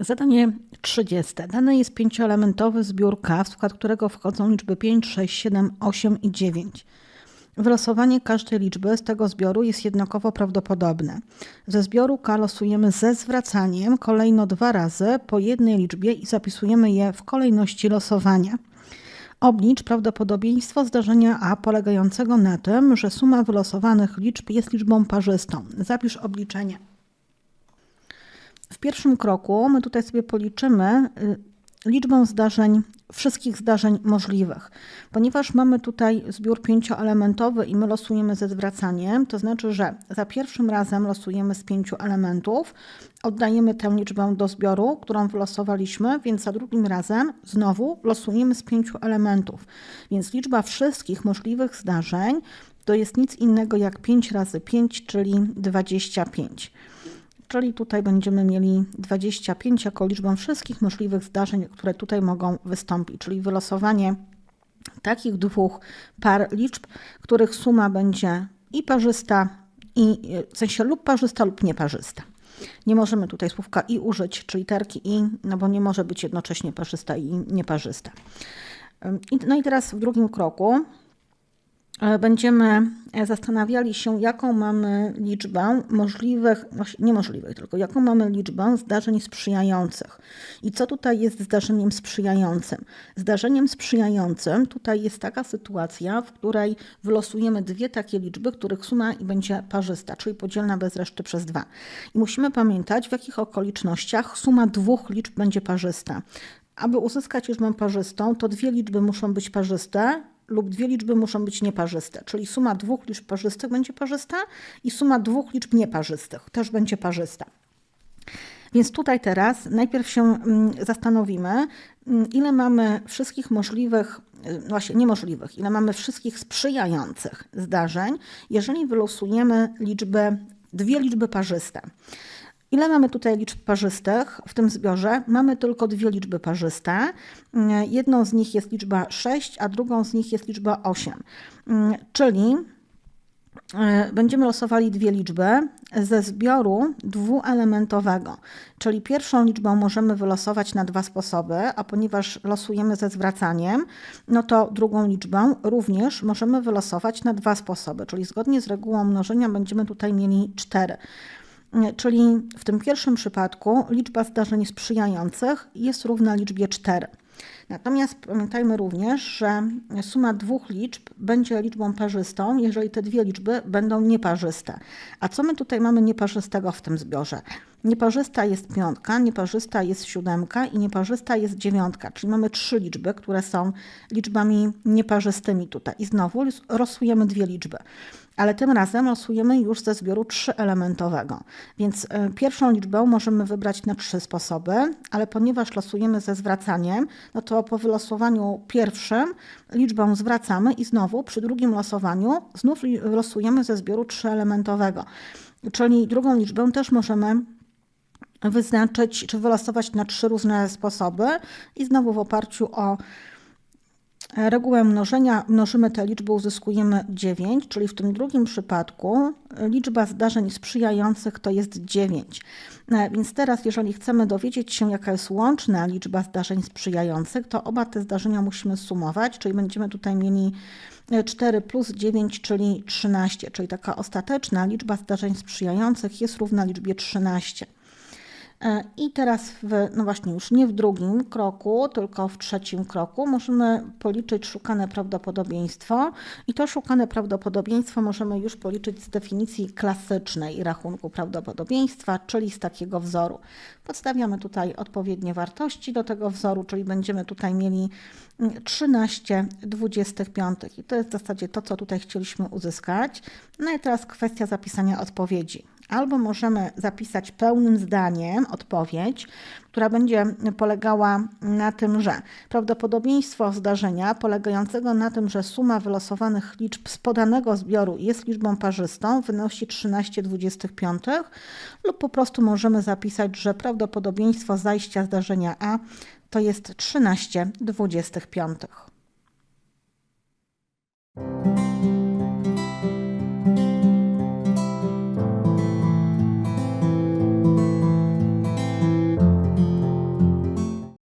Zadanie 30. Dane jest pięcioelementowy zbiór K, w skład którego wchodzą liczby 5, 6, 7, 8 i 9. Wylosowanie każdej liczby z tego zbioru jest jednakowo prawdopodobne. Ze zbioru K losujemy ze zwracaniem kolejno dwa razy po jednej liczbie i zapisujemy je w kolejności losowania. Oblicz prawdopodobieństwo zdarzenia A polegającego na tym, że suma wylosowanych liczb jest liczbą parzystą. Zapisz obliczenie. W pierwszym kroku my tutaj sobie policzymy y, liczbę zdarzeń, wszystkich zdarzeń możliwych. Ponieważ mamy tutaj zbiór pięcioelementowy i my losujemy ze zwracaniem, to znaczy, że za pierwszym razem losujemy z pięciu elementów, oddajemy tę liczbę do zbioru, którą wylosowaliśmy, więc za drugim razem znowu losujemy z pięciu elementów. Więc liczba wszystkich możliwych zdarzeń to jest nic innego jak 5 razy 5, czyli 25 czyli tutaj będziemy mieli 25 jako liczbę wszystkich możliwych zdarzeń, które tutaj mogą wystąpić, czyli wylosowanie takich dwóch par liczb, których suma będzie i parzysta, i w sensie lub parzysta, lub nieparzysta. Nie możemy tutaj słówka i użyć, czy literki i, no bo nie może być jednocześnie parzysta i nieparzysta. No i teraz w drugim kroku będziemy e, zastanawiali się, jaką mamy liczbę możliwych, niemożliwych, tylko jaką mamy liczbę zdarzeń sprzyjających. I co tutaj jest zdarzeniem sprzyjającym? Zdarzeniem sprzyjającym tutaj jest taka sytuacja, w której wylosujemy dwie takie liczby, których suma będzie parzysta, czyli podzielna bez reszty przez dwa. I musimy pamiętać, w jakich okolicznościach suma dwóch liczb będzie parzysta. Aby uzyskać liczbę parzystą, to dwie liczby muszą być parzyste, lub dwie liczby muszą być nieparzyste, czyli suma dwóch liczb parzystych będzie parzysta i suma dwóch liczb nieparzystych też będzie parzysta. Więc tutaj teraz najpierw się mm, zastanowimy, mm, ile mamy wszystkich możliwych, y, no właśnie niemożliwych, ile mamy wszystkich sprzyjających zdarzeń, jeżeli wylosujemy liczbę, dwie liczby parzyste. Ile mamy tutaj liczb parzystych w tym zbiorze? Mamy tylko dwie liczby parzyste. Jedną z nich jest liczba 6, a drugą z nich jest liczba 8. Czyli e, będziemy losowali dwie liczby ze zbioru dwuelementowego. Czyli pierwszą liczbę możemy wylosować na dwa sposoby, a ponieważ losujemy ze zwracaniem, no to drugą liczbę również możemy wylosować na dwa sposoby. Czyli zgodnie z regułą mnożenia będziemy tutaj mieli 4. Czyli w tym pierwszym przypadku liczba zdarzeń sprzyjających jest równa liczbie 4. Natomiast pamiętajmy również, że suma dwóch liczb będzie liczbą parzystą, jeżeli te dwie liczby będą nieparzyste. A co my tutaj mamy nieparzystego w tym zbiorze? Nieparzysta jest piątka, nieparzysta jest siódemka i nieparzysta jest dziewiątka, czyli mamy trzy liczby, które są liczbami nieparzystymi tutaj. I znowu losujemy dwie liczby ale tym razem losujemy już ze zbioru trzyelementowego. Więc e, pierwszą liczbę możemy wybrać na trzy sposoby, ale ponieważ losujemy ze zwracaniem, no to po wylosowaniu pierwszym liczbę zwracamy i znowu przy drugim losowaniu znów losujemy ze zbioru trzyelementowego. Czyli drugą liczbę też możemy wyznaczyć czy wylosować na trzy różne sposoby i znowu w oparciu o regułę mnożenia mnożymy te liczby, uzyskujemy 9, czyli w tym drugim przypadku liczba zdarzeń sprzyjających to jest 9. E, więc teraz, jeżeli chcemy dowiedzieć się, jaka jest łączna liczba zdarzeń sprzyjających, to oba te zdarzenia musimy sumować, czyli będziemy tutaj mieli 4 plus 9, czyli 13, czyli taka ostateczna liczba zdarzeń sprzyjających jest równa liczbie 13. E, I teraz, w, no właśnie, już nie w drugim kroku, tylko w trzecim kroku możemy policzyć szukane prawdopodobieństwo. I to szukane prawdopodobieństwo możemy już policzyć z definicji klasycznej rachunku prawdopodobieństwa, czyli z takiego wzoru. Podstawiamy tutaj odpowiednie wartości do tego wzoru, czyli będziemy tutaj mieli 13 25. I to jest w zasadzie to, co tutaj chcieliśmy uzyskać. No i teraz kwestia zapisania odpowiedzi. Albo możemy zapisać pełnym zdaniem odpowiedź, która będzie polegała na tym, że prawdopodobieństwo zdarzenia polegającego na tym, że suma wylosowanych liczb z podanego zbioru jest liczbą parzystą wynosi 13,25 lub po prostu możemy zapisać, że prawdopodobieństwo zajścia zdarzenia A to jest 13,25.